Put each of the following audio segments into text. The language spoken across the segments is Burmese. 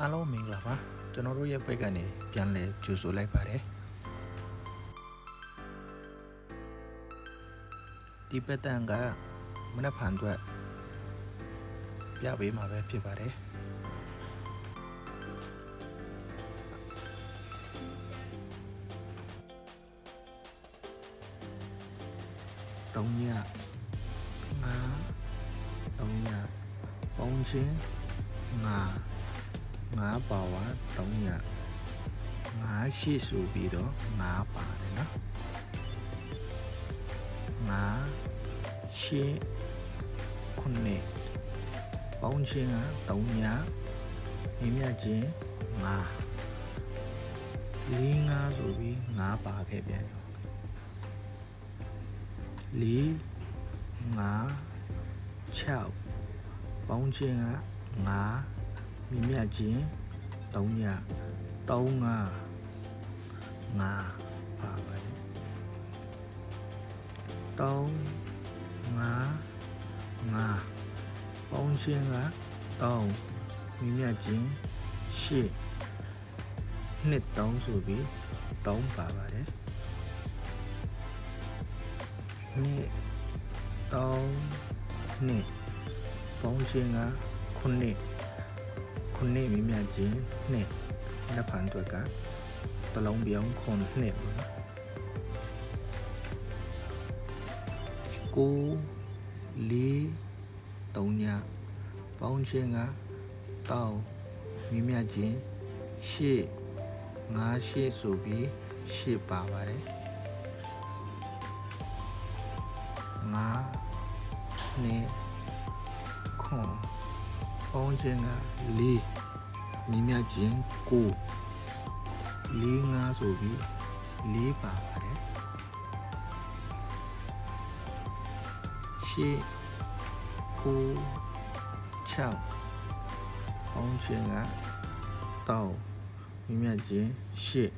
အားလုံးမင်္ဂလာပါကျွန်တော်တို့ရဲ့ဘက်ကနေပြန်လဲကြိုဆိုလိုက်ပါတယ်ဒီပက်တန်ကမနက်ဖြန်အတွက်ပြပေးမှာပဲဖြစ်ပါတယ်တုံးညငါတုံးညပုံချင်းငါ ငါးပါဝါ300ငါးရှိဆိုပြီးတော့ငါးပါတယ်နော်ငါးရှိခုနှစ်ပေါင်းချင်းက300မိမြတ်ချင်းငါးလေးငါးဆိုပြီးငါးပါခဲ့ပြန်ရောလေးငါး6ပေါင်းချင်းကငါး မြမြချင်း3ည3ငါငါပါပါတယ်3ငါငါပေါင်းချင်းက3မြမြချင်း8နှစ်3ဆိုပြီး3ပါပါတယ်နှစ်3နှစ်ပေါင်းချင်းက9 ခုနှစ်မိမြချင်းနှစ်နှစ်ဖန်အတွက်ကတလုံးပြောင်းခုနှစ်ပေါ့နော်ကိုလေးတုံးညပေါင်းချင်းကတောင်းမိမြချင်းရှေ့ငါးရှေ့ဆိုပြီးရှေ့ပါပါတယ်ငါးနှစ်ခွန် ပေါင်းခြင်းက၄မြင်းမြတ်ခြင်း9၄5ဆိုပြီး၄ပါပါတယ်ရှေ့9 6ပေါင်းခြင်းကတောင်းမြင်းမြတ်ခြင်းရှေ့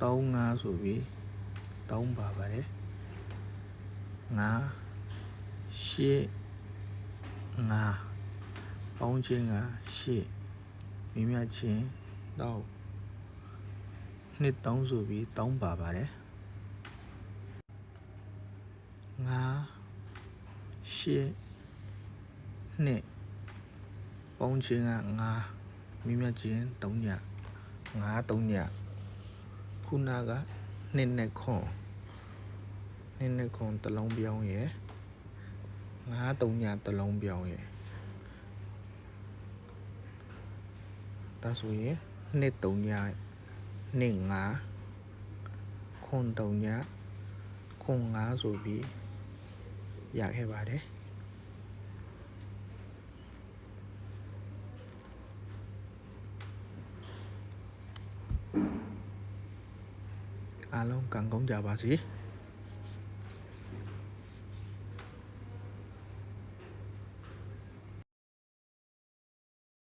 3 5ဆိုပြီး3ပါပါတယ်5ရှေ့5 ပေါင်းခြင်းကရှေ့မိမြချင်းတော့နှစ်တောင်းဆိုပြီးတောင်းပါပါတယ်ငါရှေ့နှစ်ပေါင်းခြင်းကငါမိမြချင်း3ညငါ3ညခုနကနှစ်နဲ့ခွန်နှစ်နဲ့ခွန်တစ်လုံးပြောင်းရယ်ငါ3ညတစ်လုံးပြောင်းရယ် ဒါဆိုရင်နှစ်3ညနှစ်5ခွန်3ညခွန်5ဆိုပြီးရခဲ့ပါတယ်အားလုံးကံကောင်းကြပါစေ။